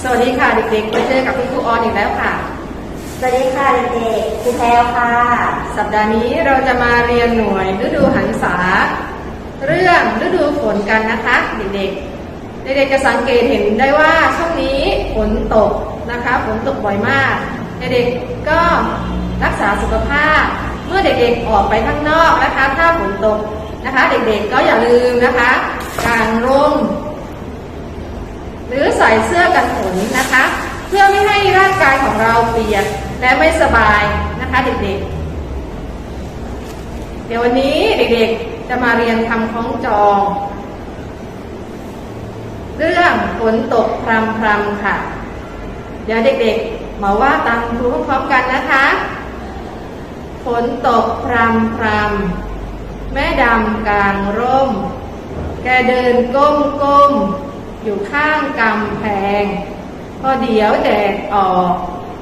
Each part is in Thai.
เด็กๆมาเจอกับคุณครูออนอีกแล้วค่ะ สวัสดีค่ะเด็กๆครูแพลวค่ะ สัปดาห์นี้เราจะมาเรียนหน่วยฤดูหันษา เรื่องฤดูฝนกันนะคะเด็กๆ เด็กๆจะสังเกตเห็นได้ว่าช่วงนี้ฝนตกนะคะฝนตกบ่อยมาก เด็กๆก็รักษาสุขภาพ เมื่อเด็กๆออกไปข้างนอกนะคะ ถ้าฝนตกนะคะ เด็กๆก็อย่าลืมนะคะกางร่ม หรือใส่เสื้อกันฝนนะคะ เพื่อไม่ให้ร่างกายของเราเปียกและไม่สบายนะคะเด็กๆ เดี๋ยววันนี้เด็กๆจะมาเรียนคำคล้องจอง เรื่องฝนตกพรำพรำค่ะ เดี๋ยวเด็กๆ มาว่าตามครูพร้อมกันนะคะฝนตกพรำพรำแม่ดำกลางร่ม แกเดินก้มก้ม อยู่ข้างกำแพงพอเดี๋ยวแดดออก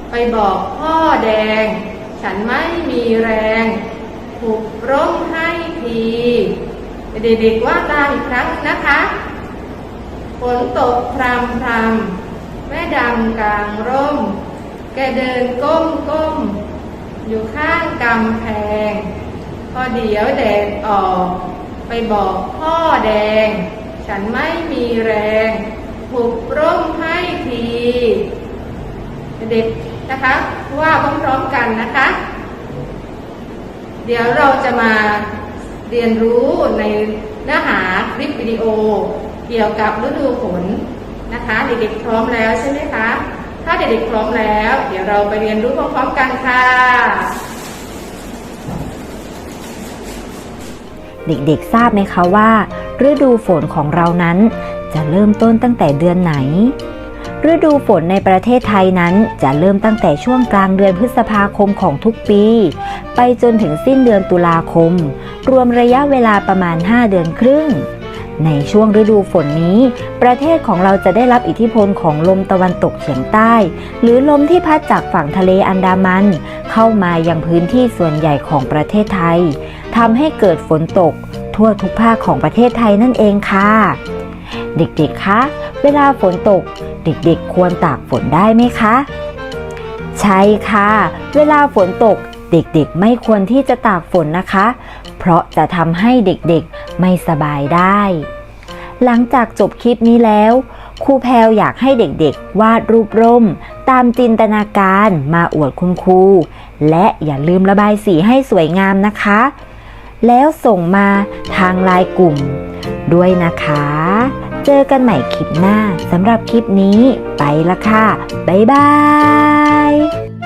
ไปบอกพ่อแดง ฉันไม่มีแรงผูกร่มให้ที เด็กๆว่าตามอีกครั้งนะคะฝนตกพรำพรำแม่ดำกลางร่ม แกเดินก้มก้ม อยู่ข้างกำแพง พอเดี๋ยวแดดออก ไปบอกพ่อแดง ฉันไม่มีแรงผูกร่มให้ที เด็กนะคะ ว่าพร้อมๆกันนะคะ เดี๋ยวเราจะมาเรียนรู้ในเนื้อหาคลิปวิดีโอ เกี่ยวกับฤดูฝนนะคะเด็กๆพร้อมแล้วใช่ไหมคะ ถ้าเด็กๆพร้อมแล้ว เดี๋ยวเราไปเรียนรู้พร้อมๆกันค่ะ เด็กๆทราบไหมคะว่า ฤดูฝนของเรานั้น จะเริ่มต้นตั้งแต่เดือนไหน ฤดูฝนในประเทศไทยนั้นจะเริ่มตั้งแต่ช่วงกลางเดือนพฤษภาคมของทุกปี ไปจนถึงสิ้นเดือนตุลาคม รวมระยะเวลาประมาณ 5 เดือนครึ่ง ในช่วงฤดูฝนนี้ ประเทศของเราจะได้รับอิทธิพลของลมตะวันตกเฉียงใต้ หรือลมที่พัดจากฝั่งทะเลอันดามัน เข้ามายังพื้นที่ส่วนใหญ่ของประเทศไทยทำให้เกิดฝนตก ทั่วทุกภาคของประเทศไทยนั่นเองค่ะ เด็กๆ คะ เวลาฝนตก เด็กๆ ควรตากฝนได้ไหมคะ ใช่ค่ะ เวลาฝนตก เด็กๆไม่ควรที่จะตากฝนนะคะ เพราะจะทำให้เด็กๆไม่สบายได้ หลังจากจบคลิปนี้แล้วครูแพลวอยากให้เด็กๆ วาดรูปร่ม ตามจินตนาการมาอวดคุณครู และอย่าลืมระบายสีให้สวยงามนะคะ แล้วส่งมาทางไลน์กลุ่ม ด้วยนะคะ เจอกันใหม่คลิปหน้าสำหรับคลิปนี้ไปละค่ะ บ๊ายบาย